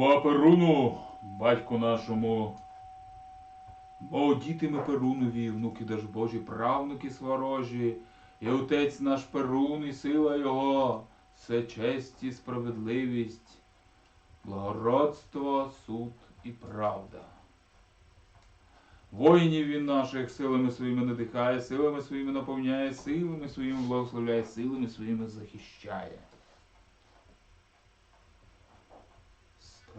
Оба Перуну, батьку нашому. Бо діти ми Перунові, внуки даж Божі, правнуки сварожі, і отець наш Перун, і сила його, все честь і справедливість, благородство, суд і правда. Воїнів він наших силами своїми надихає, силами своїми наповняє, силами своїми благословляє, силами своїми захищає.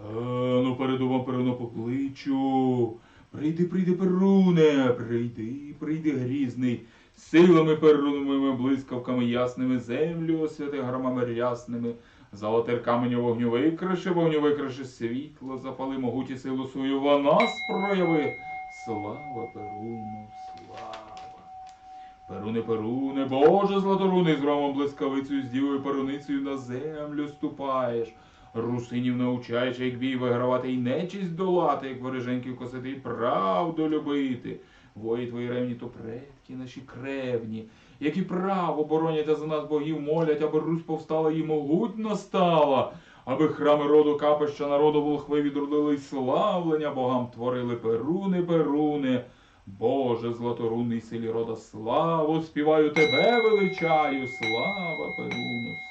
Стану перед умом Перуно покличу. Прийди, прийди, Перуне, прийди, прийди грізний, силами перуновими блискавками ясними, землю освяти громами рясними, золотир каменю вогню викриши, вогню викриши світло, запали могуті силу свою, во нас прояви. Слава Перуну, слава. Перуне, Перуне, Боже златоруний, з громом блискавицею, з дівою перуницею на землю ступаєш. Русинів научаєш, як бій вигравати, і нечість долати, як вороженьків косити, і правду любити. Вої твої ревні, то предки наші кревні, які право боронять, за нас богів молять, аби Русь повстала і могутно стала, аби храми роду капища народу волхви відродили славлення богам творили перуни, перуни. Боже, златорунний силі рода, славу, співаю тебе величаю, слава Перуну.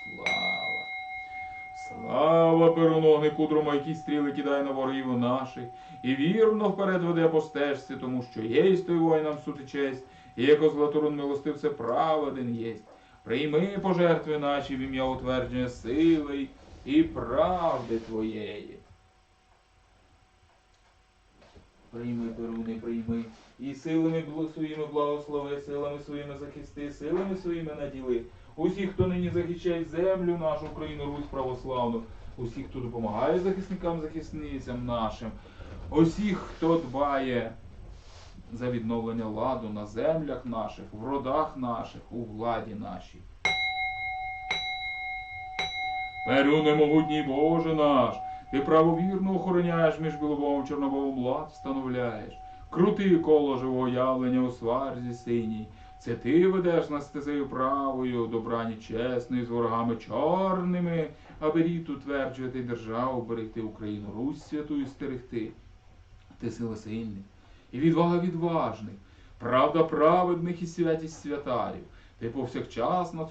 Слава перуногни кудрома, які стріли кидає на ворогів наших, і вірно вперед веде по стежці, тому що єсть той воїнам суд і честь, і яко златорун милостив все праведен єсть. Прийми пожертви наші в ім'я утвердження сили і правди твоєї. Прийми, Перуни, прийми, і силами своїми благослови, силами своїми захисти, силами своїми наділи. Усіх, хто нині захищає землю, нашу Україну, Русь православну, усіх, хто допомагає захисникам, захисницям нашим, усіх, хто дбає за відновлення ладу на землях наших, в родах наших, у владі нашій. Перуне могутній Боже наш, ти правовірно охороняєш між білобовим чорнобовим лад встановляєш. Крути коло живого явлення у сварзі синій. Це ти ведеш нас стезею правою, добрані чесною, з ворогами чорними, аби рід утверджувати державу, берегти Україну, Русь святую стерегти. Ти сила сильних, і відвага відважних, правда праведних і святість святарів. Ти повсякчас нас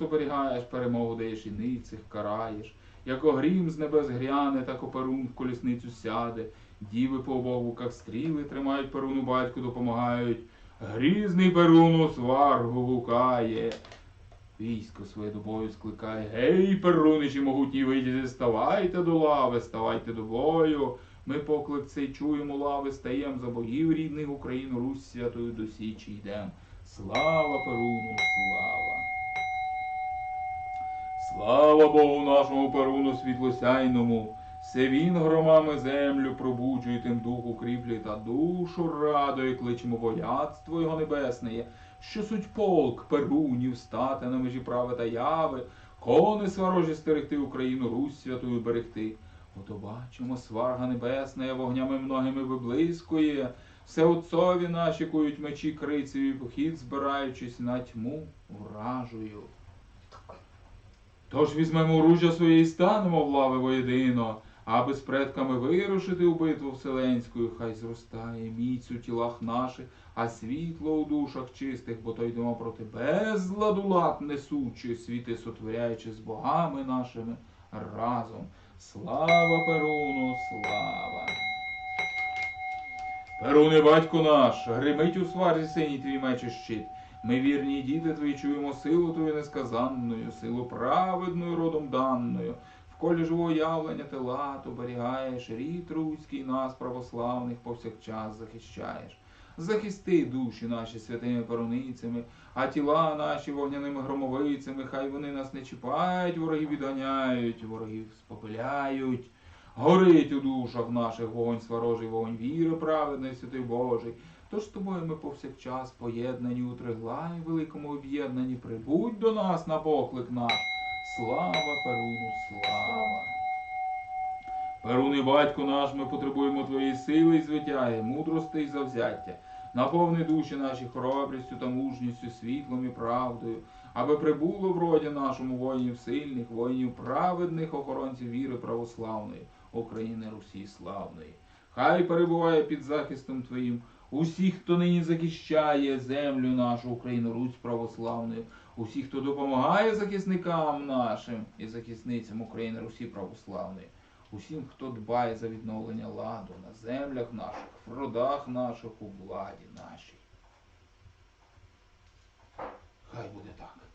перемогу даєш і ницих караєш. Як огрім з небес гряне, так оперун в колісницю сяде. Діви по обох боках стріли тримають перуну батьку, допомагають. Грізний перуну сваргу гукає. Військо своє до бою скликає. Гей, перуничі могутні вийдіть, ставайте до лави, ставайте до бою. Ми поклик цей чуємо лави, стаєм за богів рідних Україну, Русь святою до січі йдем. Слава Перуну, слава! Слава Богу нашому Перуну світлосяйному! Все він громами землю пробуджує, тим дух укріплює та душу радує, кличемо вояцтво його небесне, що суть полк перунів стати на межі прави та яви, кони сварожі стерегти Україну, Русь святою берегти. Ото бачимо, сварга небесна вогнями многими виблискує, все отцові наші кують мечі крицеві, похід збираючись на тьму вражую. Тож візьмемо оружжя своє і станемо в лави воєдино, аби з предками вирушити у битву вселенську, хай зростає міць у тілах наших, а світло у душах чистих, бо то йдемо проти безладу лад несучи, світи сотворяючи з богами нашими разом. Слава Перуну, слава! Перуне, батько наш, гримить у сварзі синій твій меч і щит. Ми вірні діти твої чуємо силу твою несказанною, силу праведною родом данною. Колі живого явлення ти лад оберігаєш, рід руський нас, православних, повсякчас захищаєш. Захисти душі наші святими перуницями, а тіла наші вогняними громовицями, хай вони нас не чіпають, ворогів відганяють, ворогів спопиляють. Горить у душах наших вогонь сварожий, вогонь віри праведний, святий Божий. Тож з тобою ми повсякчас поєднані у триглаї великому об'єднанні, прибудь до нас на поклик наш. Слава Перуну, слава! Перуни, батько наш, ми потребуємо твоєї сили і звитяги, мудрости і завзяття. Наповни душі наші хоробрістю та мужністю, світлом і правдою, аби прибуло в роді нашому воїнів сильних, воїнів праведних, охоронців віри православної. України Русі славної. Хай перебуває під захистом Твоїм усіх, хто нині захищає землю нашу Україну, Русь православною, усіх, хто допомагає захисникам нашим і захисницям України Русі православної, усім, хто дбає за відновлення ладу на землях наших, в родах наших, у владі нашій. Хай буде так.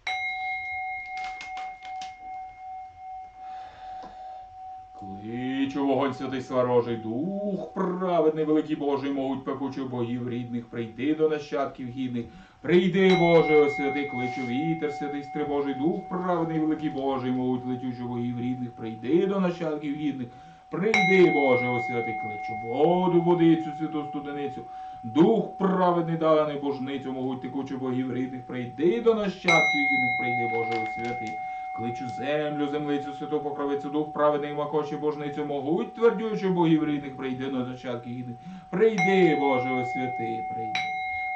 Кличу вогонь святий сварожий, дух праведний, великий Божий, могуть пекучих богів рідних, прийди до нащадків гідних. Прийди, Боже, святий, кличу вітер, святий стрибожий, дух праведний, великий Божий, могуть летючих богів рідних, прийди до нащадків гідних. Прийди, Боже, о святий, кличу воду, водицю, святу студеницю, дух праведний, даний божницю, могуть текучу богів рідних, прийди до нащадків гідних, прийди, Боже, святий. Кличу землю, землицю, святу покровицю, дух праведний, макочі божницю, могуть твердючи богів рідних, прийди на зачатки гідних. Прийди, Боже, о святий, прийди.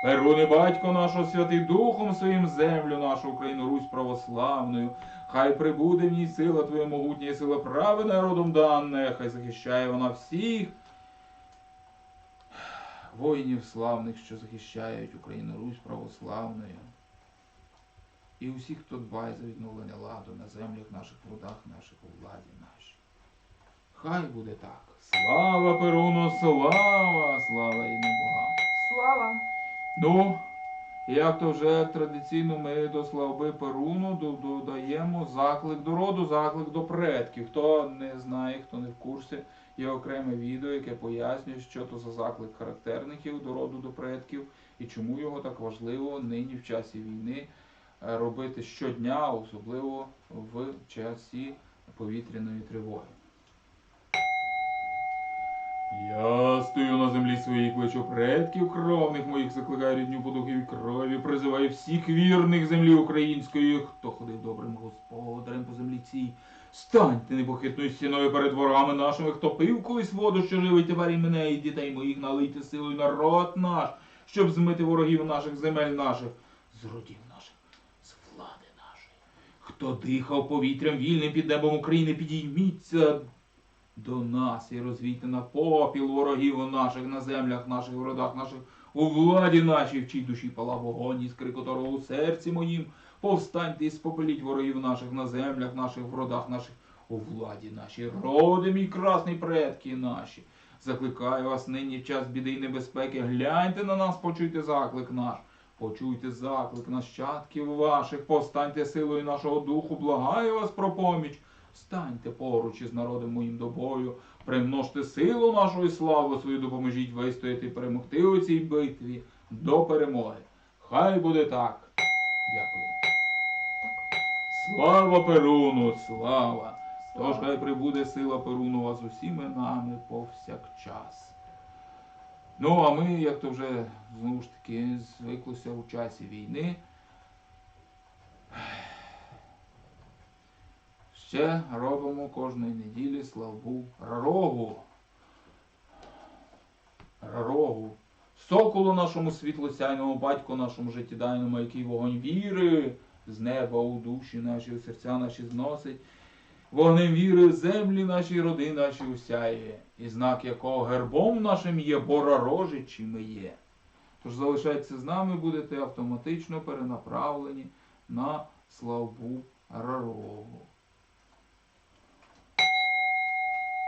Перуни, батько нашого святий Духом своїм землю, нашу Україну, Русь православною. Хай прибуде в ній сила Твоя могутня, і сила прави народом дане, хай захищає вона всіх воїнів славних, що захищають Україну, Русь православною. І усіх, хто дбає за відновлення ладу на землях наших, в родах наших, у владі нашій. Хай буде так. Слава Перуну, слава, слава і Богам. Слава! Ну, як то вже традиційно ми до слави Перуну додаємо заклик до роду, заклик до предків. Хто не знає, хто не в курсі, є окреме відео, яке пояснює, що то за заклик характерників до роду до предків і чому його так важливо нині в часі війни робити щодня, особливо в часі повітряної тривоги. Я стою на землі своїй, кличу предків кровних моїх, закликаю рідню по духові крові, призиваю всіх вірних землі української, хто ходив добрим господарем по землі цій. Станьте непохитною стіною перед ворогами нашими, хто пив колись воду, що живить тепер і мене, і дітей моїх, налийте силою народ наш, щоб змити ворогів наших, земель наших, з родів наших, з влади нашої. Хто дихав повітрям вільним під небом України, підійміться до нас і розвійте на попіл ворогів наших на землях наших, в родах наших, у владі нашій, в чій душі пала вогонь, іскри которого у серці моїм. Повстаньте і спопеліть ворогів наших на землях наших, в родах наших, у владі нашій. Роди мій красний предки наші. Закликаю вас нині в час біди і небезпеки. Гляньте на нас, почуйте заклик наш. Почуйте заклик нащадків ваших, повстаньте силою нашого духу, благаю вас про поміч. Станьте поруч із народом моїм до бою, примножте силу нашу і славу свою, допоможіть вистояти і перемогти у цій битві до перемоги. Хай буде так. Дякую. Слава Перуну, слава! Тож хай прибуде сила Перунова з усіми нами повсякчас. Ну, а ми, як то вже знову ж таки звиклося у часі війни. Ще робимо кожної неділі славу Рарогу. Рарогу. Соколу нашому світлосяйному, батьку нашому життєдайному, який вогонь віри з неба у душі наші, у серця наші зносить. Вогнем віри землі наші, роди наші усяє, і знак якого гербом нашим є, бора рожі чи ми є. Тож залишайтеся з нами, будете автоматично перенаправлені на славу Рарогу.